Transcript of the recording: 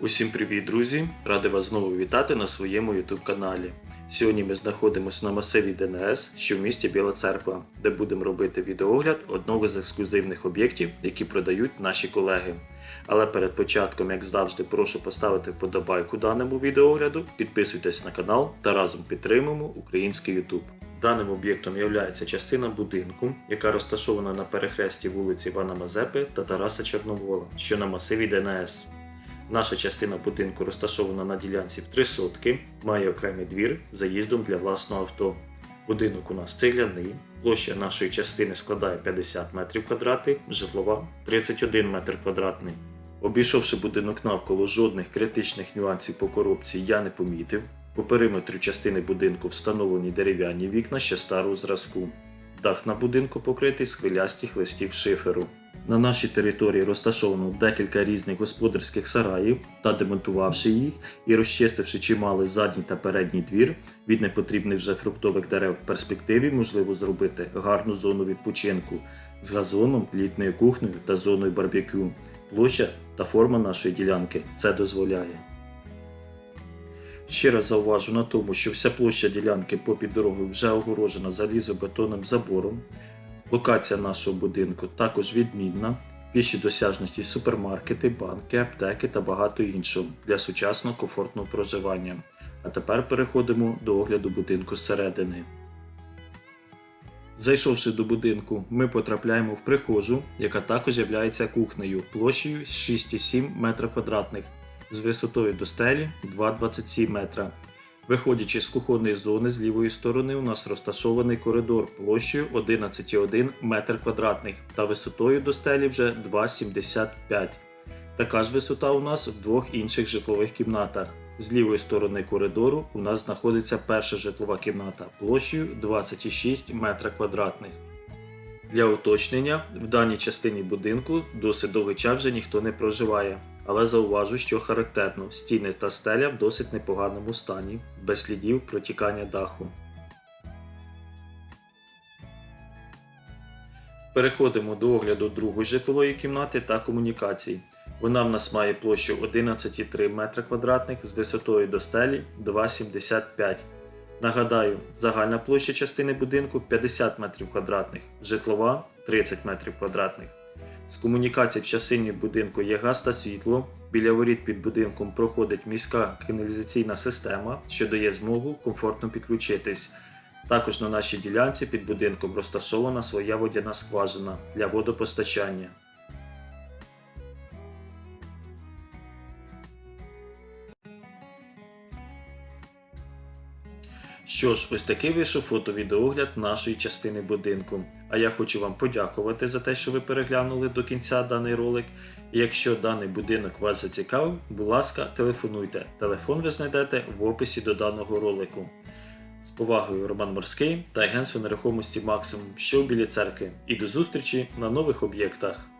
Усім привіт, друзі! Радий вас знову вітати на своєму YouTube каналі. Сьогодні ми знаходимося на масиві ДНС, що в місті Біла Церква, де будемо робити відеогляд одного з ексклюзивних об'єктів, які продають наші колеги. Але перед початком, як завжди, прошу поставити вподобайку даному відеогляду, підписуйтесь на канал та разом підтримуємо український YouTube. Даним об'єктом є частина будинку, яка розташована на перехресті вулиці Івана Мазепи та Тараса Чорновола, що на масиві ДНС. Наша частина будинку розташована на ділянці в три сотки, має окремий двір заїздом для власного авто. Будинок у нас цегляний, площа нашої частини складає 50 метрів квадратних, житлова 31 метр квадратний. Обійшовши будинок навколо жодних критичних нюансів по корупції я не помітив. По периметру частини будинку встановлені дерев'яні вікна ще старого зразку. Дах на будинку покритий з хвилястих листів шиферу. На нашій території розташовано декілька різних господарських сараїв та демонтувавши їх і розчистивши чималий задній та передній двір від непотрібних вже фруктових дерев в перспективі можливо зробити гарну зону відпочинку з газоном, літньою кухнею та зоною барбекю. Площа та форма нашої ділянки це дозволяє. Ще раз зауважу на тому, що вся площа ділянки попід дорогою вже огорожена залізобетонним забором. Локація нашого будинку також відмінна. Піші досяжності супермаркети, банки, аптеки та багато іншого для сучасного комфортного проживання. А тепер переходимо до огляду будинку зсередини. Зайшовши до будинку, ми потрапляємо в прихожу, яка також є кухнею площею 6,7 метра квадратних з висотою до стелі 2,27 метра. Виходячи з кухонної зони з лівої сторони, у нас розташований коридор площею 11,1 метр квадратних та висотою до стелі вже 2,75. Така ж висота у нас в двох інших житлових кімнатах. З лівої сторони коридору у нас знаходиться перша житлова кімната площею 26 метра квадратних. Для уточнення, в даній частині будинку досить довгий час вже ніхто не проживає, але зауважу, що характерно, стіни та стеля в досить непоганому стані, без слідів протікання даху. Переходимо до огляду другої житлової кімнати та комунікацій. Вона в нас має площу 11,3 метра квадратних з висотою до стелі 2,75 Нагадаю, загальна площа частини будинку 50 метрів квадратних, житлова 30 метрів квадратних. З комунікацій в частині будинку є газ та світло. Біля воріт під будинком проходить міська каналізаційна система, що дає змогу комфортно підключитись. Також на нашій ділянці під будинком розташована своя водяна скважина для водопостачання. Що ж, ось такий вийшов фото-відеогляд нашої частини будинку. А я хочу вам подякувати за те, що ви переглянули до кінця даний ролик. І якщо даний будинок вас зацікавив, будь ласка, телефонуйте. Телефон ви знайдете в описі до даного ролику. З повагою Роман Морський та агентство нерухомості Максимум, що в білі церкви. І до зустрічі на нових об'єктах.